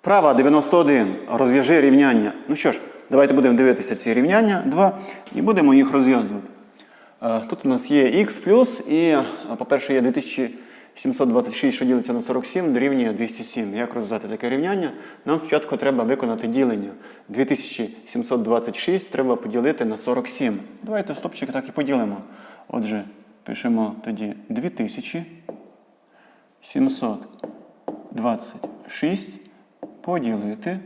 Вправа 91. Розв'яжи рівняння. Ну що ж, давайте будемо дивитися ці рівняння 2 і будемо їх розв'язувати. Е, Тут у нас є х плюс і, е, по-перше, є 2726, що ділиться на 47, дорівнює 207. Як розв'язати таке рівняння? Нам спочатку треба виконати ділення. 2726 треба поділити на 47. Давайте стопчик так і поділимо. Отже, пишемо тоді 2726 поділити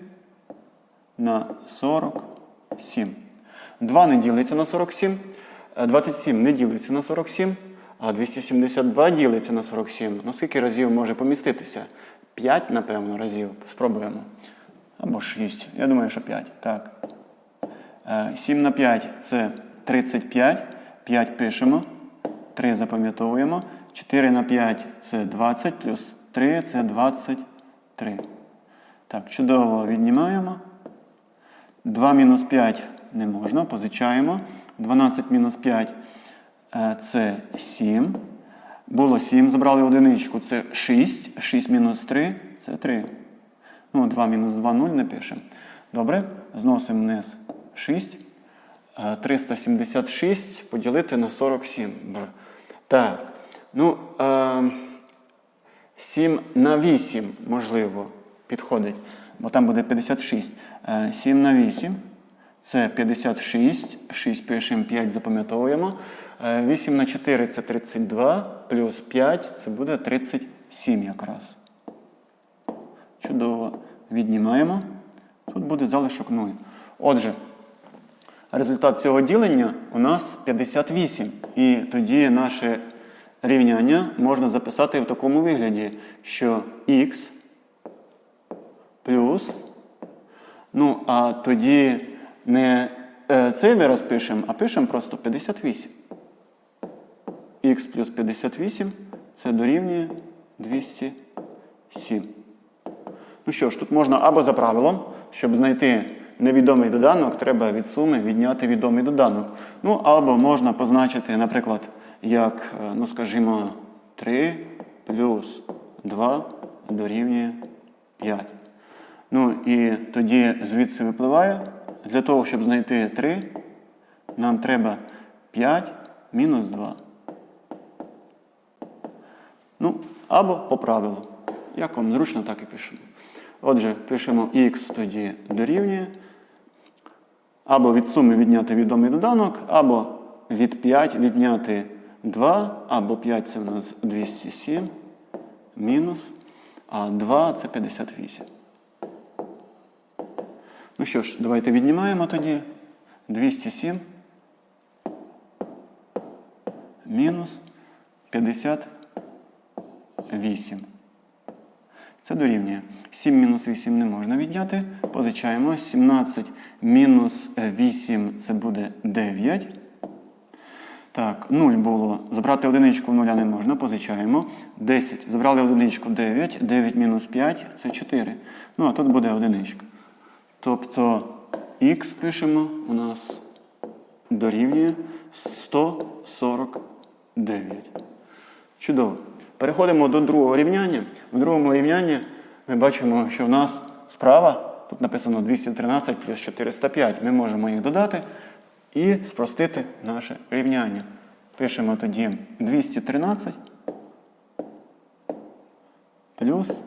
на 47. 2 не ділиться на 47, е, 27 не ділиться на 47, а 272 ділиться на 47. Ну скільки разів може поміститися? 5, напевно, разів. Спробуємо. Або 6. Я думаю, що 5. Так. Е, 7 на 5 це 35. 5 пишемо. 3 запам'ятовуємо. 4 на 5 це 20, плюс 3 це 23. Так, чудово віднімаємо. 2 мінус 5 не можна, позичаємо. 12 мінус 5 е, це 7. Було 7, забрали одиничку, це 6. 6 мінус 3 це 3. Ну, 2 мінус 2 0 не пишемо. Добре, зносимо вниз 6. Е, 376 поділити на 47. Бр. Так. Ну, е, 7 на 8, можливо, підходить, бо там буде 56. Е, 7 на 8 це 56. 6 пишемо, 5 запам'ятовуємо. Е, 8 на 4 це 32, плюс 5 це буде 37 якраз. Чудово. Віднімаємо. Тут буде залишок 0. Отже, результат цього ділення у нас 58. І тоді наше рівняння можна записати в такому вигляді, що х плюс. Ну, а тоді не е, цей вираз пишемо, а пишемо просто 58. х плюс 58 це дорівнює 207. Ну що ж, тут можна або за правилом, щоб знайти невідомий доданок, треба від суми відняти відомий доданок. Ну, або можна позначити, наприклад, як, е, ну скажімо, 3 плюс 2 дорівнює 5. Ну і тоді звідси випливає, для того, щоб знайти 3, нам треба 5 мінус 2. Ну, або по правилу. Як вам зручно, так і пишемо. Отже, пишемо х тоді дорівнює. Або від суми відняти відомий доданок, або від 5 відняти 2, або 5 це в нас 207, мінус, а 2 це 58. Ну що ж, давайте віднімаємо тоді 207 мінус 58. Це дорівнює. 7 мінус 8 не можна відняти. Позичаємо. 17 мінус 8 це буде 9. Так, 0 було. Забрати одиничку в нуля не можна, позичаємо. 10. Забрали одиничку 9. 9 мінус 5 це 4. Ну, а тут буде одиничка. Тобто х пишемо у нас дорівнює 149. Чудово. Переходимо до другого рівняння. В другому рівнянні ми бачимо, що в нас справа, тут написано 213 плюс 405. Ми можемо їх додати і спростити наше рівняння. Пишемо тоді 213 плюс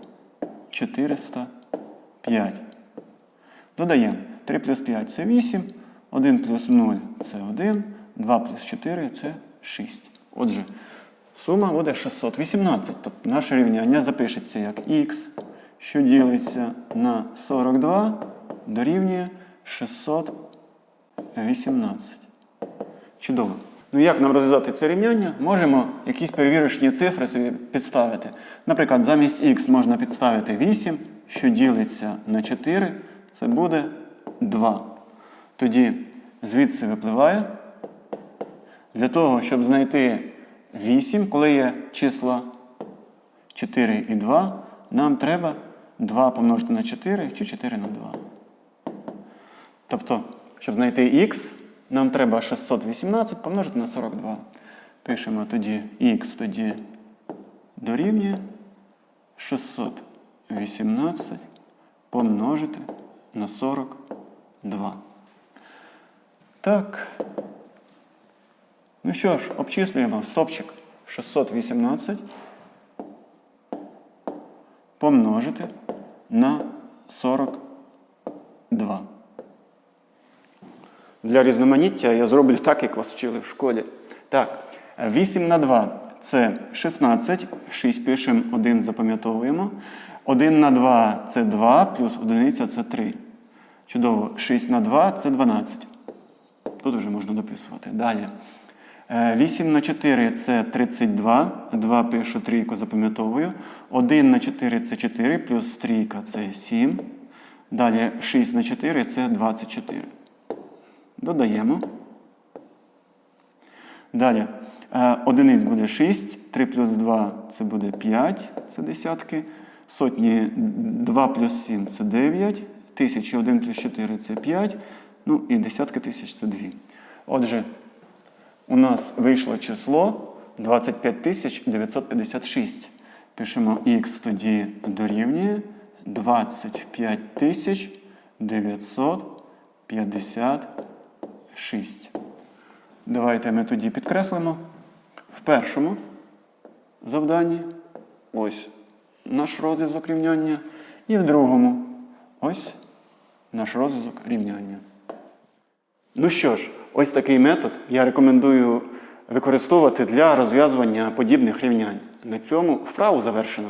405. Додаємо 3 плюс 5 це 8, 1 плюс 0 це 1, 2 плюс 4 це 6. Отже, сума буде 618. Тобто наше рівняння запишеться як х, що ділиться на 42, дорівнює 618. Чудово. Ну як нам розв'язати це рівняння? Можемо якісь перевірочні цифри собі підставити. Наприклад, замість х можна підставити 8, що ділиться на 4, це буде 2. Тоді звідси випливає. Для того, щоб знайти 8, коли є числа 4 і 2, нам треба 2 помножити на 4 чи 4 на 2. Тобто, щоб знайти х, нам треба 618 помножити на 42. Пишемо тоді х тоді дорівнює 618 помножити на 42. Так. Ну що ж, обчислюємо стопчик 618 помножити на 42. Для різноманіття я зроблю так, як вас вчили в школі. Так, 8 на 2 це 16, 6 пишемо, 1 запам'ятовуємо. 1 на 2 це 2, плюс одиниця це 3. Чудово. 6 на 2 це 12. Тут вже можна дописувати. Далі. Е, 8 на 4 це 32. 2 пишу, трійку запам'ятовую. 1 на 4 це 4, плюс трійка це 7. Далі 6 на 4 це 24. Додаємо. Далі. Е, Одиниць буде 6, 3 плюс 2 це буде 5, це десятки. Сотні 2 плюс 7 це 9. Тисячі 1 плюс 4 це 5. Ну і десятки тисяч це 2. Отже, у нас вийшло число 25 тисяч 956. Пишемо х тоді дорівнює 25 тисяч 956. Давайте ми тоді підкреслимо. В першому завданні ось наш розв'язок рівняння. І в другому ось наш розв'язок рівняння. Ну що ж, ось такий метод я рекомендую використовувати для розв'язування подібних рівнянь. На цьому вправу завершено.